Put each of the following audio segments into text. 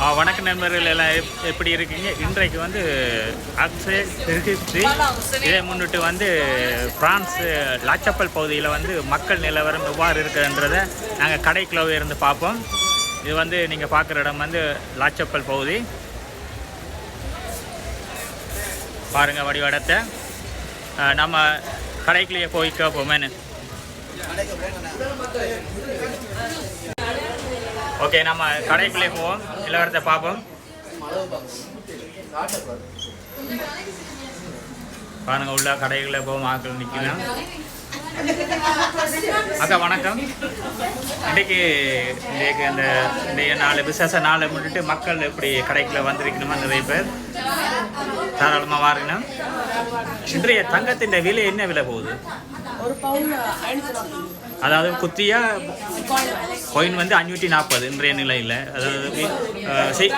ஆ, வணக்க நண்பர்கள் எல்லாம் எப்- எப்படி இருக்கீங்க? இன்றைக்கு வந்து அக்ஸே திருச்சி இதை முன்னிட்டு வந்து பிரான்ஸ் லாச்சப்பல் பகுதியில் வந்து மக்கள் நிலவரம் எவ்வாறு இருக்குன்றதை நாங்கள் கடைக்குள்ளே இருந்து பார்ப்போம். இது வந்து நீங்கள் பார்க்குற இடம் வந்து லாச்சப்பல் பகுதி. பாருங்கள் வடிவடத்தை. நம்ம கடைக்குள்ளேயே போய் கேட்போமேனு ஓகே நம்ம கடைக்குள்ளே போவோம். நிலவரத்தை பார்ப்போம். பாருங்க உள்ள கடைகளில் போகும் ஆட்கள் நிற்கலாம் அக்கா வணக்கம். இன்றைக்கு இன்றைக்கு அந்த இன்றைய நாலு விசேஷ நாளை முன்னிட்டு மக்கள் எப்படி கடைக்குள்ள வந்திருக்கணுமா நிறைய பேர் தாராளமாக வாருங்கண்ணா இன்றைய தங்கத்தின் விலை என்ன விலை போகுது? ஒரு பவுன் அதாவது குத்தியா? கொயின் வந்து அஞ்சூற்றி நாற்பது இன்றைய நிலையில். அதாவது செய்-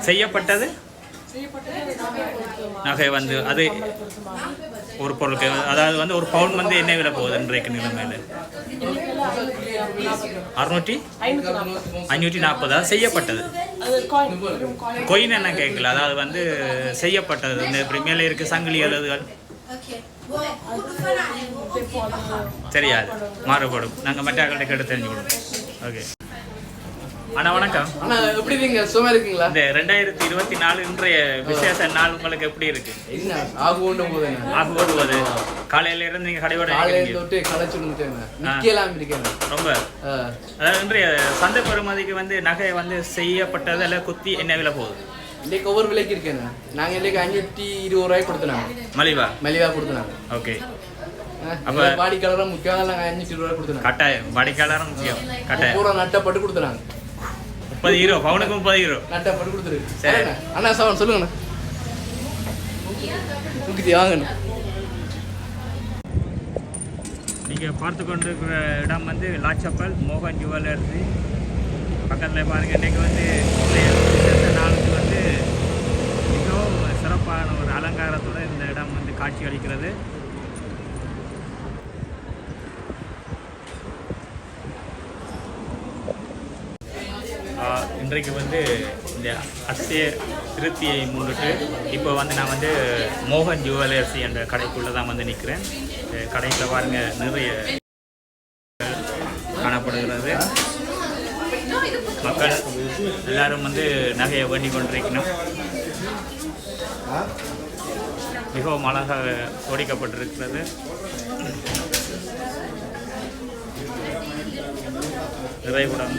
செய்யப்பட்டது? நகை வந்து அது ஒரு பொருளுக்கு அதாவது வந்து ஒரு பவுன் வந்து என்ன விலை போகுது இன்றைக்கு நிலைமையில்? அறுநூற்றி ஐநூற்றி நாற்பது செய்யப்பட்டது. கொயின் என்ன கேட்கல? அதாவது வந்து செய்யப்பட்டது. இந்த இப்படி மேலே இருக்கு சங்கிலி எழுதுகள். தெரியாது. மாறுபடும். நாங்கள் மற்ற கேட்டு தெரிஞ்சுக்கணும். ஓகே அண்ணா வணக்கம். அண்ணா எப்படி இருக்கீங்க? சும்மா இருக்கீங்களா? இந்த ரெண்டாயிரத்தி இருபத்தி நாலு இன்றைய விசேஷ நாள் உங்களுக்கு எப்படி இருக்கு? ஆகு கொண்டு போதுங்க ஆக ஓடுவது காலையில இருந்து நீங்க கடையோட காலையில. தொட்டு நிக்கலாம் இருக்கேன் ரொம்ப. அதாவது இன்றைய சந்தை பெறுமதிக்கு வந்து நகை வந்து செய்யப்பட்டது அல்ல குத்தி என்ன விலை போகுது. இன்னைக்கு ஒவ்வொரு விலைக்கு இருக்கேன் நாங்க இன்னைக்கு அஞ்சூற்றி இருபது ரூபாய் கொடுத்துனாங்க. மலிவா? மலிவா கொடுத்துனாங்க. ஓகே. அப்ப கலரும் முக்கியம் நாங்க அஞ்சூற்றி இருபது ரூபாய் கொடுத்துனாங்க. கட்டாயம். வாடிக்கையாளரும் முக்கியம். கட்டாயம். பூரா நட்டப்பட்டு கொடுத்துனாங்க. முப்பது ஹீரோ பவுனுக்கு முப்பது ஹீரோ. நட்டப்பட்டு கொடுத்துரு சரி. அண்ணா சவன் சொல்லுங்கண்ணா. முக்கியத்தி வாங்கண்ணா நீங்கள் பார்த்து கொண்டிருக்கிற இடம் வந்து லாச்சப்பல் மோகன் ஜுவல்லர்ஸி. பக்கத்தில் பாருங்க இன்றைக்கி வந்து வந்து மிகவும் சிறப்பான ஒரு அலங்காரத்தோட இந்த இடம் வந்து காட்சி அளிக்கிறது இன்றைக்கு வந்து இந்த அக்ஷய திருப்தியை முன்னிட்டு இப்போ வந்து நான் வந்து மோகன் ஜுவல்லர்ஸ் என்ற கடைக்குள்ளே தான் வந்து நிற்கிறேன். கடையில் பாருங்கள் நிறைய காணப்படுகிறது மக்கள் எல்லாரும் வந்து நகையை வேண்டிக் கொண்டிருக்கணும். மிகவும் அழகாக ஒடிக்கப்பட்டிருக்கிறது. நிறைவுடன்.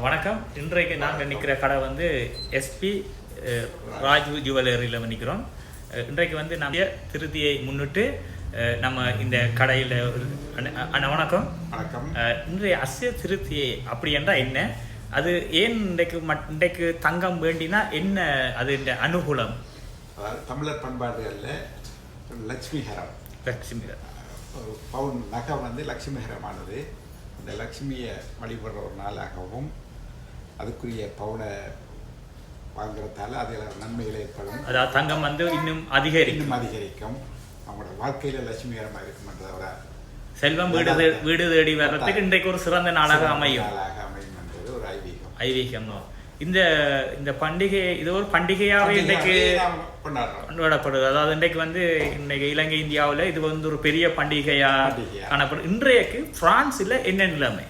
வணக்கம். இன்றைக்கு நாங்கள் நிற்கிற கடை வந்து எஸ்பி ராஜு ஜுவல்லரியில் அஹ் இன்றைக்கு வந்து நம்ம திருதியை முன்னிட்டு நம்ம இந்த கடையில் அண்ணா வணக்கம். வணக்கம். இன்றைய அசிய திருத்தியை அப்படி என்றால் என்ன? அது ஏன் இன்றைக்கு மட் இன்றைக்கு தங்கம் வேண்டினா என்ன அது இந்த அனுகூலம்? தமிழர் பண்பாடுகளில் லட்சுமிஹரம் லட்சுமி ஒரு பவுன் நகை வந்து லட்சுமிஹரமானது இந்த லட்சுமியை வழிபடுற ஒரு நாளாகவும் அதுக்குரிய பவுனை வாங்குறதால அதில் நன்மைகள் ஏற்படும் அதாவது தங்கம் வந்து இன்னும் அதிகரிக்கும். இன்னும் அதிகரிக்கும். அவங்களோட வாழ்க்கையில் லட்சுமிகரமாக இருக்கும்ன்றதோட செல்வம் வீடு வீடு தேடி வர்றதுக்கு இன்றைக்கு ஒரு சிறந்த நாளாக அமையும். நாளாக அமையும் என்பது ஒரு ஐதீகம். ஐதீகம். இந்த இந்த பண்டிகை இது ஒரு பண்டிகையாகவே இன்றைக்கு கொண்டாடப்படுது. அதாவது இன்றைக்கு வந்து இன்னைக்கு இலங்கை இந்தியாவில் இது வந்து ஒரு பெரிய பண்டிகையா பண்டிகையா. காணப்படும் இன்றைக்கு பிரான்ஸ்ல என்ன நிலைமை?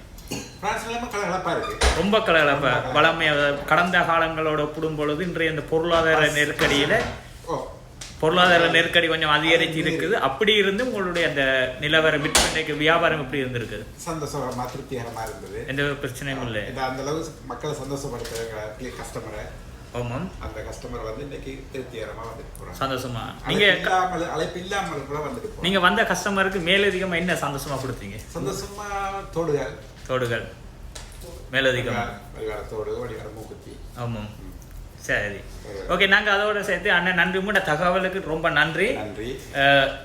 ரொம்ப கலகலப்ப. வளமை அதாவது கடந்த காலங்களோட ஒப்பிடும் பொழுது இன்றைய இந்த பொருளாதார நெருக்கடியில பொருளாதார நெருக்கடி கொஞ்சம் அதிகரிச்சு இருக்குது. அப்படி இருந்து உங்களுடைய அந்த நிலவரம் விற்பனைக்கு வியாபாரம் எப்படி இருந்திருக்குது? சந்தோஷமா திருப்திகரமாக இருந்தது. எந்த பிரச்சனையும் இல்லை. இந்த அந்த அளவு மக்களை சந்தோஷப்படுத்துற கஸ்டமரை ஆமாம். அந்த கஸ்டமர் வந்து இன்னைக்கு திருப்திகரமா வந்துட்டு சந்தோஷமா? நீங்க அழைப்பு இல்லாமல் அழைப்பு இல்லாமல் கூட வந்துட்டு போறாங்க. நீங்க வந்த கஸ்டமருக்கு மேலதிகமா என்ன சந்தோஷமா கொடுத்தீங்க? சந்தோஷமா தோடுகள். தோடுகள். மேலதிகம். ஆமாம் சரி. ஓகே நாங்க அதோட சேர்த்து அண்ணன் நன்றி. உங்களோட தகவலுக்கு ரொம்ப நன்றி. நன்றி.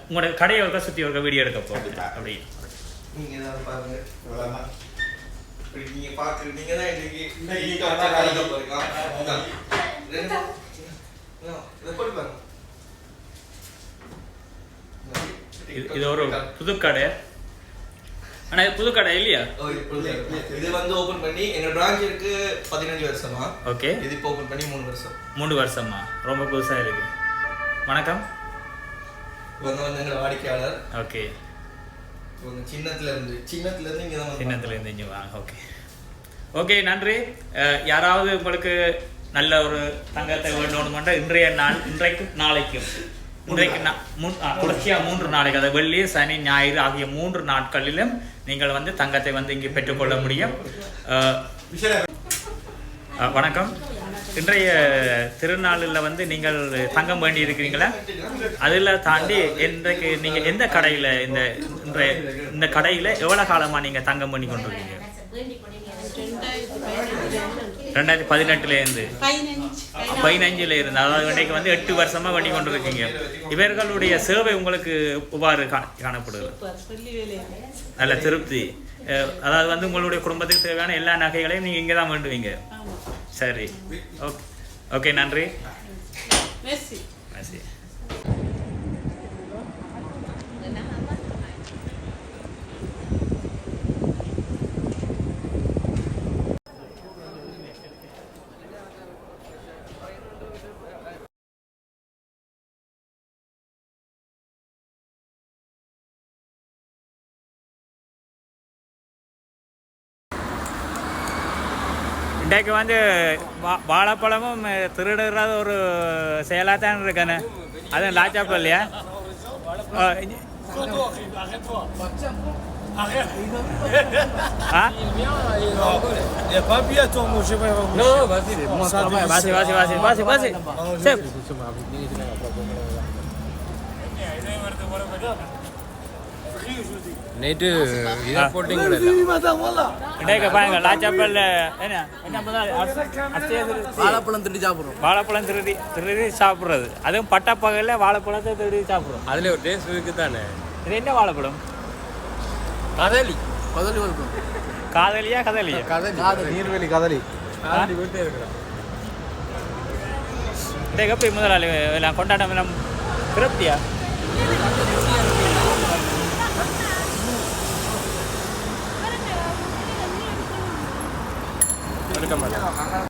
உங்களோட கடையை ஒருக்கா சுத்தி ஒரு வீடியோ எடுக்க போறோம். கண்டிப்பா. அப்படி. தான் பாருங்க. தான் இன்னைக்கு இன்னைக்கு காலையில இது ஒரு புது கடை. ஆனால் இது புது கடை இல்லையா? இது புதுசா வந்து ஓபன் பண்ணி எங்க பிரான்ச் இருக்கு பதினஞ்சு வருஷமா. ஓகே. இது இப்போ ஓபன் பண்ணி மூணு வருஷம். மூணு வருஷமா? ரொம்ப புதுசாக இருக்கு. வணக்கம். இவங்க வந்து எங்க வாடிக்கையாளர். ஓகே. இவங்க சின்னத்துல இருந்து சின்னத்துல இருந்து இங்க தான் சின்னத்துலேருந்து இங்கே வாங்க ஓகே. ஓகே நன்றி. யாராவது உங்களுக்கு நல்ல ஒரு தங்கத்தை வேண்டணுமென்ற இன்றைய நாள் இன்றைக்கும் நாளைக்கும். இன்றைக்கு நா- மூன்று நாளைக்கு அதாவது வெள்ளி சனி ஞாயிறு ஆகிய மூன்று நாட்களிலும் நீங்கள் வந்து தங்கத்தை வந்து இங்கே பெற்றுக்கொள்ள முடியும். வணக்கம். இன்றைய திருநாளில் வந்து நீங்கள் தங்கம் வேண்டி இருக்கிறீங்களா? அதில் தாண்டி இன்றைக்கு நீங்கள் எந்த கடையில் இந்த இன்றைய இந்த கடையில் எவ்வளோ காலமாக நீங்கள் தங்கம் பண்ணி கொண்டிருக்கீங்க? ரெண்டாயிரத்தி பதினெட்டுலேருந்து பதினஞ்சுல இருந்து அதாவது இன்றைக்கு வந்து எட்டு வருஷமா பண்ணி கொண்டிருக்கீங்க இவர்களுடைய சேவை உங்களுக்கு இவ்வாறு காணப்படுது நல்ல திருப்தி அதாவது வந்து உங்களுடைய குடும்பத்துக்கு தேவையான எல்லா நகைகளையும் நீங்கள் இங்கே தான் வேண்டுவீங்க சரி ஓகே ஓகே நன்றி Merci. இன்றைக்கு வந்து வா- வாழைப்பழமும் திருடுறது ஒரு செயலாக தான் இருக்கானே அதுவும் இல்லையா? இ- ஆ? வாசி வாசி வாசி வாசி வாசி என்ன முதலாளி? அரிசி- அரிசியை திருடி- வாழைப்பழம் திட்டு சாப்பிட்றோம் வாழைப்பழம் திருடி திருடி சாப்பிட்றது அதுவும் பட்டப்பகலில் வாழைப்பழத்தை திருடி சாப்பிட்றோம் அதுல ஒரு டேஸ்ட் இருக்கு தானே இது என்ன வாழைப்பழம் கதலி கதலி வளர்க்கும் காதலியா கதலியா கதலி நீர்வேலி கதலி கதலி வீட்டே இருக்கிறோம் எப்படி முதலாளி எல்லாம் கொண்டாட்டம் எல்லாம் திருப்தியா எடுக்க மாட்டேன்